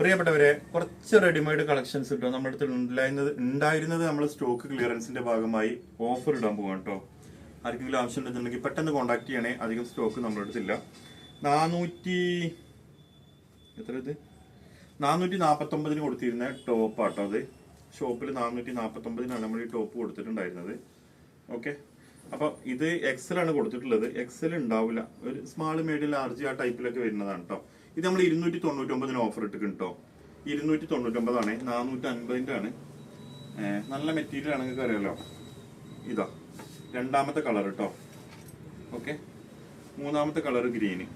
പ്രിയപ്പെട്ടവരെ കുറച്ച് readymade collections കിട്ടും നമ്മുടെ അടുത്ത് ഉണ്ടായിരുന്നത് ഉണ്ടായിരുന്നത് നമ്മൾ സ്റ്റോക്ക് ക്ലിയറൻസിന്റെ ഭാഗമായി ഓഫർ ഇടാൻ പോകാം കേട്ടോ ആർക്കെങ്കിലും ആവശ്യമുണ്ടെന്നുണ്ടെങ്കിൽ പെട്ടെന്ന് കോൺടാക്ട് ചെയ്യണേ. അധികം സ്റ്റോക്ക് നമ്മുടെ അടുത്തില്ല. നാനൂറ്റി എത്ര ഇത്? നാനൂറ്റി നാൽപ്പത്തൊമ്പതിന് കൊടുത്തിരുന്ന ടോപ്പ് ആട്ടോ അത്. ഷോപ്പിൽ നാനൂറ്റി നാൽപ്പത്തൊമ്പതിനാണ് നമ്മൾ ഈ ടോപ്പ് കൊടുത്തിട്ടുണ്ടായിരുന്നത്. ഓക്കെ അപ്പോൾ ഇത് എക്സൽ ആണ് കൊടുത്തിട്ടുള്ളത്. എക്സൽ ഉണ്ടാവില്ല ഒരു സ്മാൾ മീഡിയം ലാർജ് ആ ടൈപ്പിലൊക്കെ വരുന്നതാണ് കേട്ടോ ഇത് നമ്മൾ ഇരുന്നൂറ്റി തൊണ്ണൂറ്റൊമ്പതിന് ഓഫർ ഇട്ട് കേട്ടോ ഇരുന്നൂറ്റി തൊണ്ണൂറ്റൊമ്പതാണ് നാനൂറ്റി അൻപതിന്റെ ആണ് നല്ല മെറ്റീരിയൽ ആണ് നിങ്ങൾക്ക് അറിയാലോ. ഇതാ രണ്ടാമത്തെ കളർ കേട്ടോ ഓക്കെ മൂന്നാമത്തെ കളർ ഗ്രീന്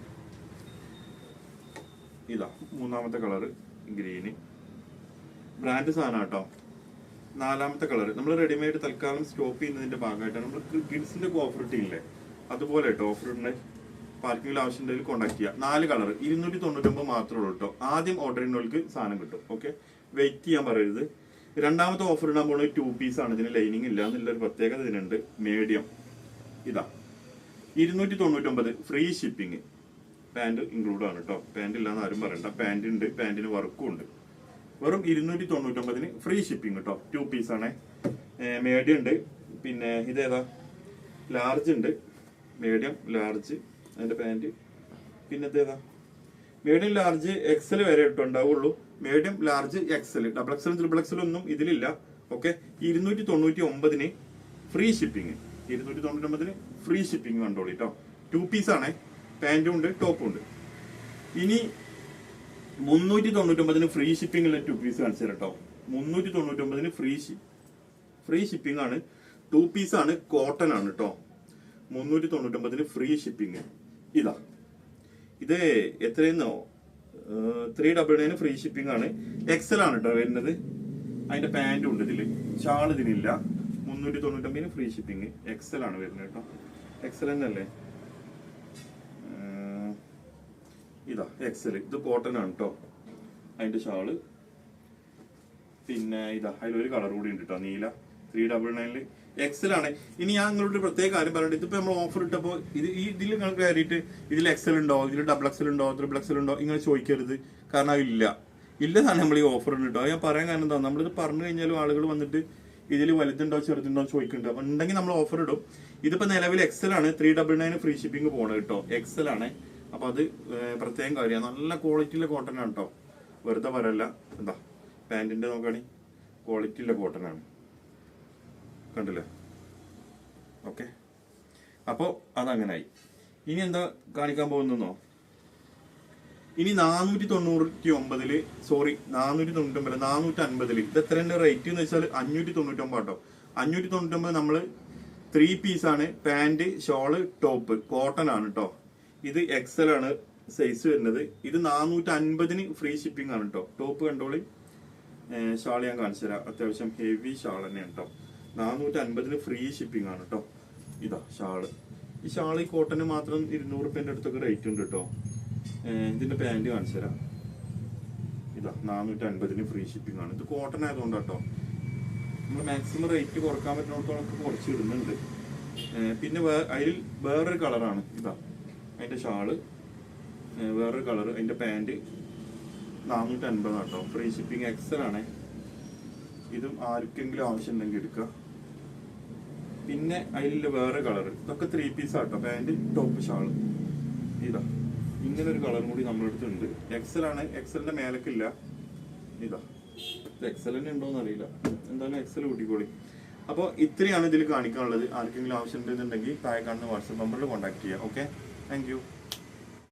ഇതാ മൂന്നാമത്തെ കളർ ഗ്രീന് ബ്രാൻഡ് സാധനം കേട്ടോ നാലാമത്തെ കളർ നമ്മൾ റെഡിമെയ്ഡ് തൽക്കാലം സ്റ്റോപ്പ് ചെയ്യുന്നതിന്റെ ഭാഗമായിട്ടാണ് നമ്മൾ കിഡ്സിന്റെ ഓഫർ ഇട്ടില്ലേ? അതുപോലെ കേട്ടോ ഓഫർ ഉണ്ട് പാർക്കിംഗിൽ ആവശ്യമുണ്ടെങ്കിൽ കോൺടാക്ട് ചെയ്യുക നാല് കളർ ഇരുന്നൂറ്റി തൊണ്ണൂറ്റൊമ്പത് മാത്രമേ ഉള്ളൂ കേട്ടോ ആദ്യം ഓർഡർ ചെയ്യുന്നവർക്ക് സാധനം കിട്ടും. ഓക്കെ വെയിറ്റ് ചെയ്യാൻ പറയരുത്. രണ്ടാമത്തെ ഓഫർ ഇടാൻ പോകുന്നത് ടു പീസ് ആണ്. ഇതിന് ലൈനിങ് ഇല്ല. എന്നുള്ളൊരു പ്രത്യേകത ഇതിനുണ്ട്. മീഡിയം ഇതാ. ഇരുന്നൂറ്റി തൊണ്ണൂറ്റൊമ്പത് ഫ്രീ ഷിപ്പിംഗ് പാന്റ് ഇൻക്ലൂഡ് ആണ് കേട്ടോ പാന്റ് ഇല്ലാന്ന് ആരും പറയണ്ട. പാന്റ് ഉണ്ട്. പാൻറിന് വർക്കും ഉണ്ട്. വെറും ഇരുന്നൂറ്റി തൊണ്ണൂറ്റൊമ്പതിന് ഫ്രീ ഷിപ്പിംഗ് കേട്ടോ ടു പീസ് ആണ് മീഡിയം ഉണ്ട്. പിന്നെ ഇതേതാ? ലാർജ് ഉണ്ട്. മീഡിയം ലാർജ് അതിന്റെ പാന്റ് പിന്നെ ഇതേതാ മീഡിയം ലാർജ് എക്സൽ വരെ ഇട്ടുണ്ടാവുള്ളൂ. Medium large XL double XL triple XL ഒന്നും ഇതിലില്ല. ഓക്കെ ഇരുന്നൂറ്റി തൊണ്ണൂറ്റി ഒമ്പതിന് ഫ്രീ ഷിപ്പിംഗ് ഇരുന്നൂറ്റി തൊണ്ണൂറ്റി ഒമ്പതിന് ഫ്രീ ഷിപ്പിംഗ് കണ്ടോളി കേട്ടോ ടു പീസ് ആണ്. പാന്റും ഉണ്ട് ടോപ്പും ഉണ്ട്. ഇനി മുന്നൂറ്റി തൊണ്ണൂറ്റൊമ്പതിന് ഫ്രീ ഷിപ്പിംഗ് ഉള്ള ടു പീസ് കാണിച്ചു കേട്ടോ മുന്നൂറ്റി തൊണ്ണൂറ്റൊമ്പതിന് ഫ്രീ ഫ്രീ ഷിപ്പിംഗ് ആണ്. ടു പീസ് ആണ് കോട്ടൺ ആണ് കേട്ടോ മുന്നൂറ്റി തൊണ്ണൂറ്റൊമ്പതിന് ഫ്രീ ഷിപ്പിംഗ് ഇതാ. ഇത് എത്രയെന്നോ three double nine free shipping ആണ്. എക്സൽ ആണ് കേട്ടോ വരുന്നത്. അതിന്റെ പാന്റും ഉണ്ട് ഇതിൽ. ഷാൾ ഇതിനില്ല മുന്നൂറ്റി തൊണ്ണൂറ്റൊമ്പതിന് ഫ്രീ ഷിപ്പിംഗ് എക്സൽ ആണ് വരുന്നത് കേട്ടോ എക്സൽ തന്നെയല്ലേ? ഇതാ എക്സൽ ഇത് കോട്ടൺ ആണ് കേട്ടോ അതിന്റെ ഷാൾ പിന്നെ ഇതാ അതിലൊരു കളർ കൂടി ഉണ്ട് കേട്ടോ നീല. ത്രീ ഡബിൾ നയനിൽ എക്സൽ ആണ്. ഇനി ഞാൻ നിങ്ങളോട് പ്രത്യേക കാര്യം പറയട്ടെ ഇതിപ്പോ നമ്മൾ ഓഫർ ഇട്ടപ്പോ ഇത് ഈ ഇതിൽ നിങ്ങൾ കയറിയിട്ട് ഇതിൽ എക്സൽ ഉണ്ടോ? ഇതിൽ ഡബിൾ എക്സൽ ഉണ്ടോ? ത്രിബിൾ എക്സൽ ഉണ്ടോ? ഇങ്ങനെ ചോദിക്കരുത്. കാരണം ഇല്ല. ഇല്ലതാണ് നമ്മൾ ഈ ഓഫർ ഉണ്ട് ഞാൻ പറയാൻ കാരണം എന്താ? നമ്മളിത് പറഞ്ഞു കഴിഞ്ഞാലും ആളുകൾ വന്നിട്ട് ഇതിൽ വലുതുണ്ടോ ചെറുതുണ്ടോ ചോദിക്കുന്നുണ്ട്. അപ്പൊ ഉണ്ടെങ്കിൽ നമ്മൾ ഓഫർ ഇടും. ഇതിപ്പോ നിലവിൽ എക്സൽ ആണ്. Three double nine free shipping പോണത് കേട്ടോ. എക്സൽ ആണ്. അപ്പൊ അത് പ്രത്യേകം കാര്യമാണ്. നല്ല ക്വാളിറ്റിയിലെ കോട്ടൺ ആണ് കേട്ടോ. വെറുതെ പറയല്ല. എന്താ? പാന്റിന്റെ നോക്കുകയാണെങ്കിൽ ക്വാളിറ്റിയിലെ കോട്ടൺ ആണ്. കണ്ടില്ലേ? ഓക്കെ. അപ്പോൾ അതങ്ങനായി. ഇനി എന്താ കാണിക്കാൻ പോകുന്നോ ഇനി നാനൂറ്റി തൊണ്ണൂറ്റി ഒമ്പതിൽ സോറി നാനൂറ്റി തൊണ്ണൂറ്റി ഒമ്പത് നാനൂറ്റി അൻപതിൽ ഇത് എത്രയുടെ റേറ്റ് എന്ന് വെച്ചാൽ അഞ്ഞൂറ്റി തൊണ്ണൂറ്റി ഒമ്പത് കേട്ടോ അഞ്ഞൂറ്റി തൊണ്ണൂറ്റി ഒമ്പത് നമ്മൾ ത്രീ പീസ് ആണ്. പാന്റ് ഷോൾ ടോപ്പ് കോട്ടൺ ആണ് കേട്ടോ ഇത് എക്സൽ ആണ് സൈസ് വരുന്നത്. ഇത് നാനൂറ്റി അൻപതിന് ഫ്രീ ഷിപ്പിംഗ് ആണ് കേട്ടോ ടോപ്പ് കണ്ടോളി. ഷാൾ ഞാൻ കാണിച്ചു തരാം അത്യാവശ്യം ഹെവി ഷാൾ തന്നെയാണ് കേട്ടോ നാനൂറ്റി അൻപതിന് ഫ്രീ ഷിപ്പിംഗ് ആണ് കേട്ടോ ഇതാ ഷാൾ. ഈ ഷാൾ ഈ കോട്ടന് മാത്രം ഇരുന്നൂറ് റുപ്യന്റെ അടുത്തൊക്കെ റേറ്റ് ഉണ്ട് കേട്ടോ ഇതിന്റെ പാന്റ് കാണിച്ചു തരാം. ഇതാ നാനൂറ്റി അൻപതിന് ഫ്രീ ഷിപ്പിംഗ് ആണ്. ഇത് കോട്ടൺ ആയതുകൊണ്ട് കേട്ടോ നമ്മൾ മാക്സിമം റേറ്റ് കുറയ്ക്കാൻ പറ്റുന്നിടത്തോളം കുറച്ച് ഇടുന്നുണ്ട്. പിന്നെ വേ- അതിൽ വേറൊരു കളറാണ് ഇതാ അതിന്റെ ഷാൾ. വേറൊരു കളർ അതിന്റെ പാന്റ് നാനൂറ്റി അൻപതാണ് കേട്ടോ ഫ്രീ ഷിപ്പിംഗ് എക്സൽ ആണേ. ഇതും ആർക്കെങ്കിലും ആവശ്യമുണ്ടെങ്കിൽ എടുക്കുക. പിന്നെ അതിലുള്ള വേറെ കളർ ഇതൊക്കെ ത്രീ പീസ് ആട്ടോ. പാന്റ് ടോപ്പ് ഷാൾ ഇതാ. ഇങ്ങനെ ഒരു കളർ കൂടി നമ്മുടെ അടുത്തുണ്ട് എക്സൽ ആണ്. എക്സലിന്റെ മേലക്കില്ല. ഇതാ. എക്സൽ തന്നെ ഉണ്ടോന്ന് അറിയില്ല. എന്തായാലും എക്സൽ കൂട്ടിക്കോളി. അപ്പോൾ ഇത്രയാണ് ഇതിൽ കാണിക്കാനുള്ളത്. ആർക്കെങ്കിലും ആവശ്യമുണ്ടെന്നുണ്ടെങ്കിൽ താഴെ കാണുന്ന വാട്സപ്പ് നമ്പറിൽ കോൺടാക്ട് ചെയ്യാം. Okay thank